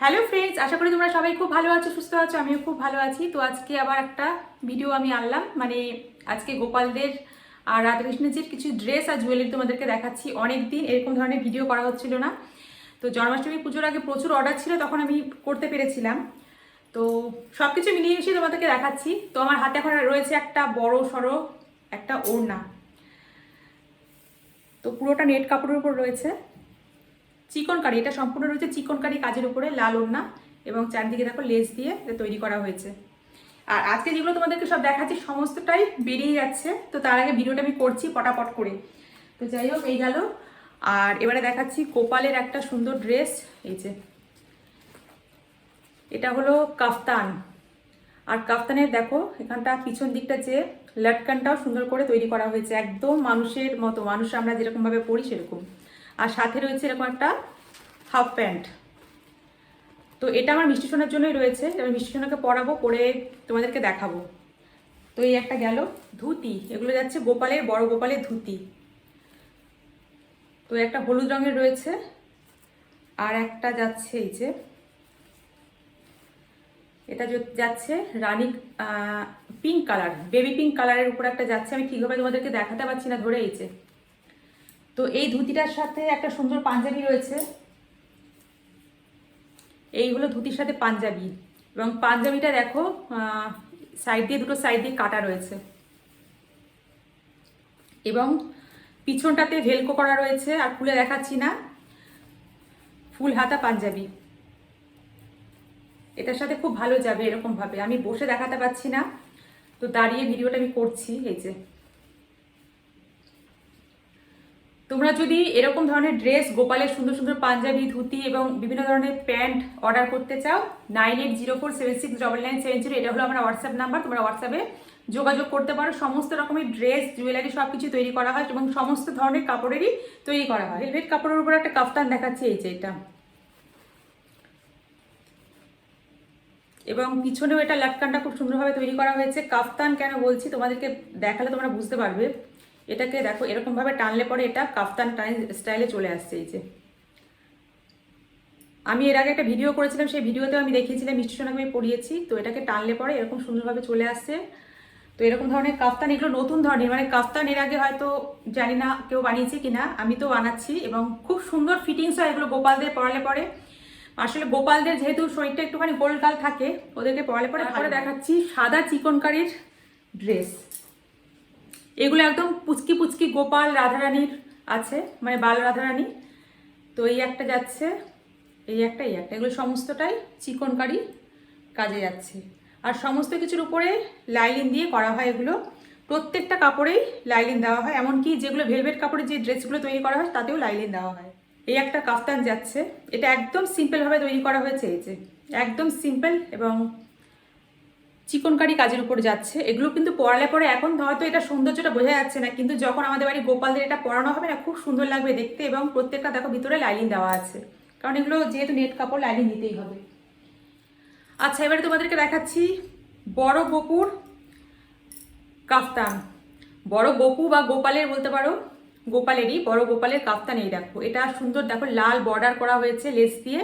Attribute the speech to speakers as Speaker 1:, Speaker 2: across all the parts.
Speaker 1: Hello friends আশা করি তোমরা সবাই খুব ভালো আছো, সুস্থ আছো, আমিও খুব ভালো আছি। তো আজকে আবার একটা ভিডিও আমি আনলাম। মানে আজকে গোপালদের আর রাধাকৃষ্ণজির কিছু ড্রেস আর জুয়েলারি তোমাদেরকে দেখাচ্ছি অনেক দিন এরকম ধরনের ভিডিও করা হচ্ছিল না। তো জন্মাষ্টমী পুজোর আগে প্রচুর অর্ডার ছিল, তখন আমি করতে পেরেছিলাম। তো সব কিছু মিলিয়ে মিশিয়ে তোমাদেরকে দেখাচ্ছি। তো আমার হাতে এখন রয়েছে একটা বড় সড়ো একটা ওড়না। তো পুরোটা নেট কাপড়ের উপর রয়েছে। চিকন কারি এটা সম্পূর্ণ রয়েছে চিকন কারি কাজের উপরে, লাল ওড়না এবং চারদিকে দেখো লেস দিয়ে তৈরি করা হয়েছে। আর আজকে যেগুলো তোমাদেরকে সব দেখাচ্ছি, সমস্তটাই বেরিয়ে যাচ্ছে। তো তার আগে ভিডিওটা আমি করছি পটাপট করে। তো যাই হোক, এই গেল। আর এবারে দেখাচ্ছি কোপালের একটা সুন্দর ড্রেস, এই যে। এটা হলো কাফতান। আর কাফতানের দেখো, এখানটা পিছন দিকটা যে লটকানটাও সুন্দর করে তৈরি করা হয়েছে, একদম মানুষের মতো। মানুষ আমরা যেরকমভাবে পড়ি সেরকম। আর সাথে রয়েছে এরকম একটা হাফ প্যান্ট। তো এটা আমার মিষ্টি সোনার জন্যই রয়েছে। আমি মিষ্টি সোনাকে পরাবো, পরে তোমাদেরকে দেখাবো। তো এই একটা গেল ধুতি। এগুলো যাচ্ছে গোপালের, বড় গোপালের ধুতি। তো একটা হলুদ রঙের রয়েছে। আর একটা যাচ্ছে এই যে, এটা যাচ্ছে rani pink colour baby pink কালারের উপর একটা যাচ্ছে। আমি ঠিকভাবে তোমাদেরকে দেখাতে পারছি না ধরে এই যে। তো এই ধুতিটার সাথে একটা সুন্দর পাঞ্জাবি রয়েছে। এই হলো ধুতির সাথে পাঞ্জাবি। এবং পাঞ্জাবিটা দেখো সাইড দিয়ে দুটো সাইড দিয়ে কাটা রয়েছে। এবং পিছনটাতে ভেলকো করা রয়েছে, আর খুলে দেখাচ্ছি না। ফুল হাতা পাঞ্জাবি। এটার সাথে খুব ভালো যাবে এরকম ভাবে আমি বসে দেখাতে পাচ্ছি না। তো দাঁড়িয়ে ভিডিওটা আমি করছি, এই যে। তোমরা যদি এরকম ধরনের ড্রেস গোপালের সুন্দর সুন্দর পাঞ্জাবি, ধুতি এবং বিভিন্ন ধরনের প্যান্ট অর্ডার করতে চাও nine eight zero four seven six double nine seven zero এটা হলো আমার হোয়াটসঅ্যাপ নাম্বার তোমরা হোয়াটসঅ্যাপে যোগাযোগ করতে পারো। সমস্ত রকমের ড্রেস জুয়েলারি সব কিছু তৈরি করা হয় এবং সমস্ত ধরনের কাপড়েরই তৈরি করা হয়। ভেলভেট কাপড়ের উপর একটা কাফতান দেখাচ্ছে এই যে এটা। এবং পিছনেও এটা লাটকানটা খুব সুন্দরভাবে তৈরি করা হয়েছে। কাফতান কেন বলছি, তোমাদেরকে দেখালে তোমরা বুঝতে পারবে। এটাকে দেখো এরকমভাবে টানলে পরে এটা কাফতান স্টাইলে চলে আসছে এই যে। আমি এর আগে একটা ভিডিও করেছিলাম সেই ভিডিওতেও আমি দেখিয়েছিলাম মিষ্টি সোনাকে আমি পড়িয়েছি তো এটাকে টানলে পরে এরকম সুন্দরভাবে চলে আসছে। তো এরকম ধরনের কাফতান এগুলো নতুন ধরনের মানে কাফতান এর আগে হয়তো জানি না কেউ বানিয়েছে কিনা আমি তো বানাচ্ছি এবং খুব সুন্দর ফিটিংস হয় এগুলো গোপালদের পরালে পরে। আসলে গোপালদের যেহেতু শরীরটা একটুখানি গোলগাল থাকে ওদেরকে পরালে পরে পরে দেখাচ্ছি সাদা চিকনকারির ড্রেস এগুলো একদম পুচকি পুচকি গোপাল রাধারানীর আছে মানে বাল রাধারানী। তো এই একটা যাচ্ছে, এই একটা এই একটা। এগুলো সমস্তটাই চিকনকারি কাজে যাচ্ছে। আর সমস্ত কিছুর উপরে লাইলিন দিয়ে করা হয় এগুলো। প্রত্যেকটা কাপড়েই লাইলিন দেওয়া হয়, এমনকি যেগুলো ভেলভেট কাপড়ের যে ড্রেসগুলো তৈরি করা হয়, তাতেও লাইলিন দেওয়া হয়। এই একটা কাফতান যাচ্ছে। এটা একদম সিম্পলভাবে তৈরি করা হয়েছে, এই যে। একদম সিম্পল এবং চিকনকারি কাজের উপর যাচ্ছে। এগুলো কিন্তু পরালে পরে এখন হয়তো এটা সৌন্দর্যটা বোঝা যাচ্ছে না, কিন্তু যখন আমাদের বাড়ি গোপালদের এটা পরানো হবে না, খুব সুন্দর লাগবে দেখতে এবং প্রত্যেকটা দেখো ভিতরে লাইলিন দেওয়া আছে। কারণ এগুলো যেহেতু নেট কাপড় লাইলিন দিতেই হবে। আচ্ছা এবারে তোমাদেরকে দেখাচ্ছি বড় বপুর কাফতান। বড় বপু বা গোপালের বলতে পারো, গোপালেরই বড় গোপালের কাফতান এই দেখো। এটা সুন্দর দেখো, লাল বর্ডার করা হয়েছে লেস দিয়ে।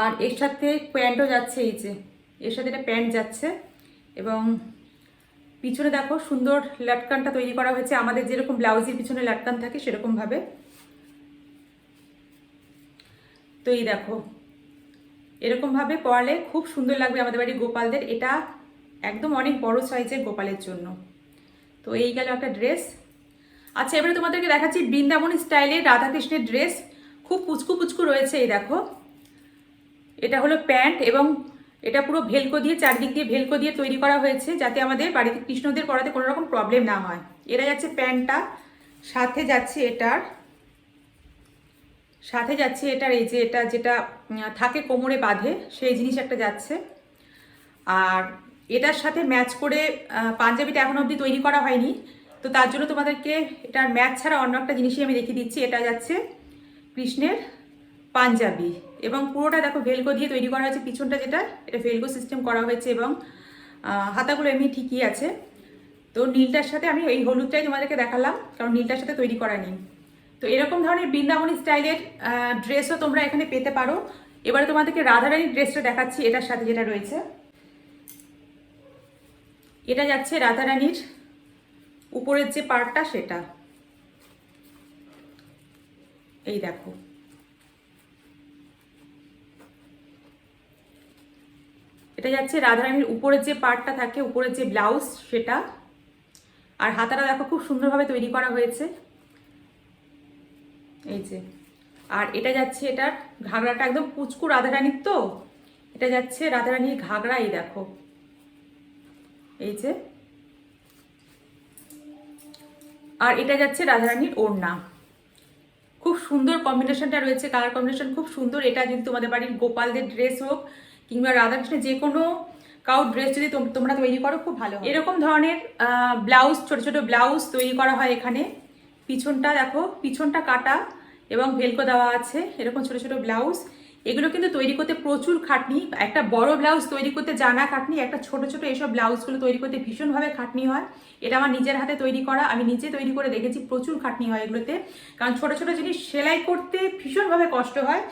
Speaker 1: আর এর সাথে প্যান্টও যাচ্ছে এই যে। এর সাথে এটা প্যান্ট যাচ্ছে এবং পিছনে দেখো সুন্দর লাটকানটা তৈরি করা হয়েছে। আমাদের যেরকম ব্লাউজের পিছনে লাটকান থাকে সেরকমভাবে। তো এই দেখো, এরকমভাবে পরালে খুব সুন্দর লাগবে আমাদের বাড়ির গোপালদের। এটা একদম অনেক বড় সাইজের গোপালের জন্য। তো এই গেল একটা ড্রেস। আচ্ছা এবারে তোমাদেরকে দেখাচ্ছি বৃন্দাবন স্টাইলের রাধাকৃষ্ণের ড্রেস। খুব পুচকু পুচকু রয়েছে এই দেখো। এটা হলো প্যান্ট এবং এটা পুরো ভেলকো দিয়ে, চারদিক দিয়ে ভেলকো দিয়ে তৈরি করা হয়েছে যাতে আমাদের বাড়িতে কৃষ্ণদের পড়াতে কোনো রকম প্রবলেম না হয়। এরা যাচ্ছে প্যান্টটা, সাথে যাচ্ছে এটার, সাথে যাচ্ছে এটার এই যে এটা যেটা থাকে কোমরে বাঁধে, সেই জিনিস একটা যাচ্ছে। আর এটার সাথে ম্যাচ করে পাঞ্জাবিটা এখন অবধি তৈরি করা হয়নি। তো তার জন্য তোমাদেরকে এটার ম্যাচ ছাড়া অন্য একটা জিনিসই আমি দেখিয়ে দিচ্ছি। এটা যাচ্ছে কৃষ্ণের পাঞ্জাবি। এবং পুরোটা দেখো ভেলকো দিয়ে তৈরি করা হয়েছে। পিছনটা যেটা, এটা ভেলকো সিস্টেম করা হয়েছে এবং হাতাগুলো এমনি ঠিকই আছে। তো নীলটার সাথে আমি এই হলুদটাই তোমাদেরকে দেখালাম, কারণ নীলটার সাথে তৈরি করা নেই। তো এরকম ধরনের বৃন্দাবনী স্টাইলের ড্রেসও তোমরা এখানে পেতে পারো। এবারে তোমাদেরকে রাধারানীর ড্রেসটা দেখাচ্ছি, এটার সাথে যেটা রয়েছে। এটা যাচ্ছে রাধারানীর উপরের যে পার্টটা সেটা। এই দেখো। এটা যাচ্ছে রাধারানীর উপরের যে পার্টটা থাকে, উপরের যে ব্লাউজ সেটা। আর হাতাটা দেখো খুব সুন্দরভাবে তৈরি করা হয়েছে। এই যে। আর এটা যাচ্ছে এটার ঘাগরাটা একদম পুচকু রাধারানীর তো? এটা যাচ্ছে রাধারানীর ঘাগরা এই দেখো। এই যে। আর এটা যাচ্ছে রাধারানীর ওড়না। খুব সুন্দর কম্বিনেশনটা রয়েছে কালার কম্বিনেশন খুব সুন্দর। এটা যদি তোমাদের বাড়ির গোপালদের ড্রেস হোক কিংবা রাধাকৃষ্ণের যে কোনো কাউ ড্রেস যদি তোম- তোমরা তৈরি করো, খুব ভালো এরকম ধরনের ব্লাউজ ছোট ছোট ব্লাউজ তৈরি করা হয় এখানে। পিছনটা দেখো, পিছনটা কাটা এবং ভেলকো দেওয়া আছে, এরকম ছোট ছোট ব্লাউজ এগুলো কিন্তু তৈরি করতে প্রচুর খাটনি, একটা বড় ব্লাউজ তৈরি করতে জানা খাটনি, একটা ছোট ছোট এইসব ব্লাউজগুলো তৈরি করতে ভীষণভাবে খাটনি হয়। এটা আমার নিজের হাতে তৈরি করা, আমি নিজে তৈরি করে দেখেছি, প্রচুর খাটনি হয় এগুলোতে। কারণ ছোট ছোট জিনিস সেলাই করতে ভীষণভাবে কষ্ট হয়।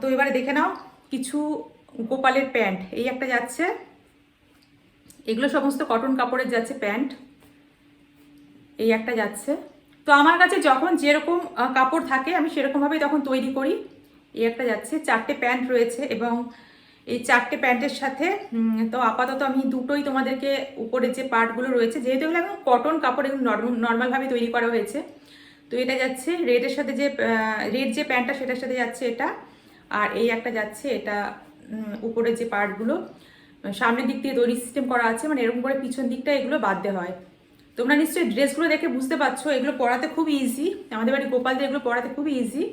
Speaker 1: তো এবারে দেখে নাও। কিছু গোপালের প্যান্ট, এই একটা যাচ্ছে। এগুলো সমস্ত কটন কাপড়ের যাচ্ছে প্যান্ট, এই একটা যাচ্ছে। তো আমার কাছে যখন যেরকম কাপড় থাকে, আমি সেরকমভাবেই তখন তৈরি করি। এই একটা যাচ্ছে, চারটে প্যান্ট রয়েছে এবং এই চারটে প্যান্টের সাথে তো আপাতত আমি দুটোই তোমাদেরকে উপরের যে পার্টগুলো রয়েছে, যেহেতু এগুলো একদম কটন কাপড়, এগুলো নর্মাল নর্মালভাবে তৈরি করা হয়েছে। তো এটা যাচ্ছে, রেডের সাথে যে রেড যে প্যান্টটা, সেটার সাথে যাচ্ছে এটা। আর এই একটা যাচ্ছে এটা উপরের যে পার্টগুলো সামনের দিক দিয়ে দড়ি সিস্টেম করা আছে মানে এরকম করে পিছন দিকটা এগুলো বাদ দেওয়া হয়। তোমরা নিশ্চয়ই ড্রেসগুলো দেখে বুঝতে পারছ এগুলো পড়াতে খুব ইজি আমাদের বাড়ি গোপালদের এগুলো পড়াতে খুবই ইজি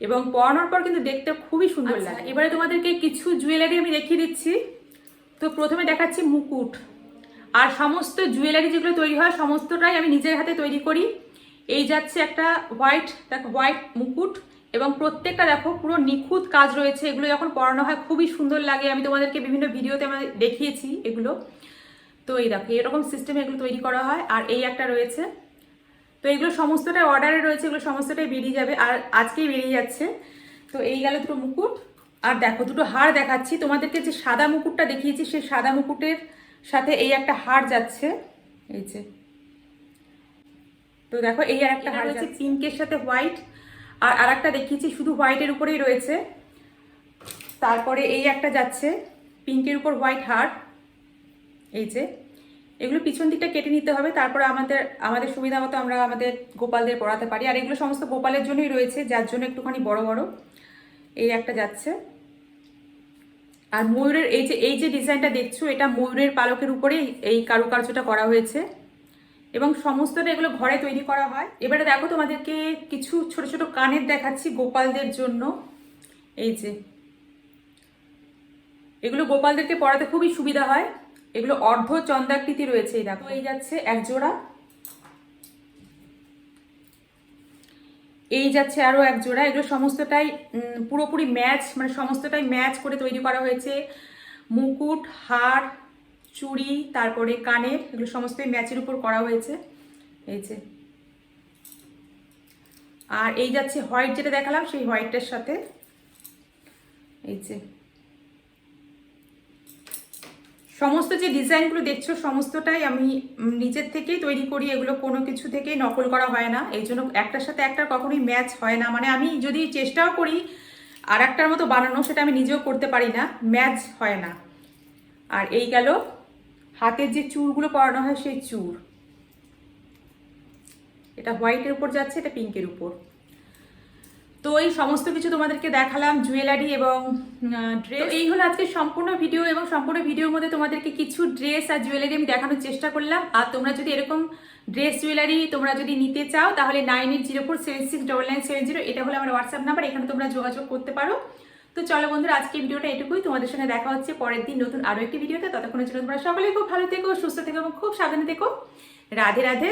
Speaker 1: এবং পরানোর পর কিন্তু দেখতে খুবই সুন্দর লাগে। এবারে তোমাদেরকে কিছু জুয়েলারি আমি দেখিয়ে দিচ্ছি। তো প্রথমে দেখাচ্ছি মুকুট। আর সমস্ত জুয়েলারি যেগুলো তৈরি হয় সমস্তটাই আমি নিজের হাতে তৈরি করি। এই যাচ্ছে একটা হোয়াইট দেখো হোয়াইট মুকুট। এবং প্রত্যেকটা দেখো পুরো নিখুঁত কাজ রয়েছে। এগুলো যখন পরানো হয় খুবই সুন্দর লাগে। আমি তোমাদেরকে বিভিন্ন ভিডিওতে আমি দেখিয়েছি এগুলো। তো এই দেখো এরকম সিস্টেমে এগুলো তৈরি করা হয়। আর এই একটা রয়েছে। তো এগুলো সমস্তটাই অর্ডারে রয়েছে এগুলো সমস্তটাই বেরিয়ে যাবে। আর আজকেই বেরিয়ে যাচ্ছে। তো এই গেল দুটো মুকুট। আর দেখো দুটো হার দেখাচ্ছি। তোমাদেরকে যে সাদা মুকুটটা দেখিয়েছি সেই সাদা মুকুটের সাথে এই একটা হার যাচ্ছে। এই যে। তো দেখো এই আর একটা হার রয়েছে পিঙ্কের সাথে হোয়াইট। আর আরেকটা দেখিয়েছি, শুধু হোয়াইটের উপরেই রয়েছে। তারপরে এই একটা যাচ্ছে পিঙ্কের উপর হোয়াইট হার এই যে। এগুলো পিছন দিকটা কেটে নিতে হবে, তারপরে আমাদের আমাদের সুবিধা মতো আমরা আমাদের গোপালদের পড়াতে পারি। আর এগুলো সমস্ত গোপালের জন্যই রয়েছে, যার জন্য একটুখানি বড় বড়। এই একটা যাচ্ছে। আর ময়ূরের, এই যে এই যে ডিজাইনটা দেখছ, এটা ময়ূরের পালকের উপরেই এই কারুকার্যটা করা হয়েছে। এবং সমস্তটা এগুলো ঘরে তৈরি করা হয়। এবারে দেখো তোমাদেরকে কিছু ছোট ছোট কানের দেখাচ্ছি গোপালদের জন্য। এই যে। এগুলো গোপালদেরকে পড়াতে খুবই সুবিধা হয়। এগুলো অর্ধ চন্দ্রাকৃতি রয়েছে, এই দেখো। এই যাচ্ছে এক জোড়া। এই যাচ্ছে আরও এক জোড়া। এগুলো সমস্তটাই পুরোপুরি ম্যাচ মানে সমস্তটাই ম্যাচ করে তৈরি করা হয়েছে। মুকুট, হার চুড়ি, তারপরে কানের, এগুলো সমস্তই ম্যাচের উপর করা হয়েছে। এই যে। আর এই যাচ্ছে হোয়াইট যেটা দেখালাম, সেই হোয়াইটের সাথে। এই যে। সমস্ত যে ডিজাইনগুলো দেখছ, সমস্তটাই আমি নিজের থেকেই তৈরি করি, এগুলো কোনো কিছু থেকেই নকল করা হয় না। এই জন্য একটার সাথে একটা কখনোই ম্যাচ হয় না। মানে আমি যদি চেষ্টাও করি আর একটার মতো বানানো, সেটা আমি নিজেও করতে পারি না। ম্যাচ হয় না। আর এই গেল হাতের যে চুরগুলো পরানো হয় সেই চুর এটা হোয়াইটের উপর যাচ্ছে, এটা পিঙ্কের উপর। তো এই সমস্ত কিছু তোমাদেরকে দেখালাম জুয়েলারি এবং ড্রেস এই হলো আজকে সম্পূর্ণ ভিডিও এবং সম্পূর্ণ ভিডিওর মধ্যে তোমাদেরকে কিছু ড্রেস আর জুয়েলারি আমি দেখানোর চেষ্টা করলাম। আর তোমরা যদি এরকম ড্রেস জুয়েলারি তোমরা যদি নিতে চাও, তাহলে nine eight zero four seven six double nine seven zero এটা হলো আমার হোয়াটসঅ্যাপ নাম্বার এখানে তোমরা যোগাযোগ করতে পারো। তো চলো বন্ধুরা আজকে ভিডিওটা এটুকুই। তোমাদের সঙ্গে দেখা হচ্ছে পরের দিন নতুন আরও একটি ভিডিওতে। ততক্ষণের জন্য তোমরা সকলেই খুব ভালো থেকো, সুস্থ থেকো এবং খুব সাবধানে থেকো। রাধে রাধে।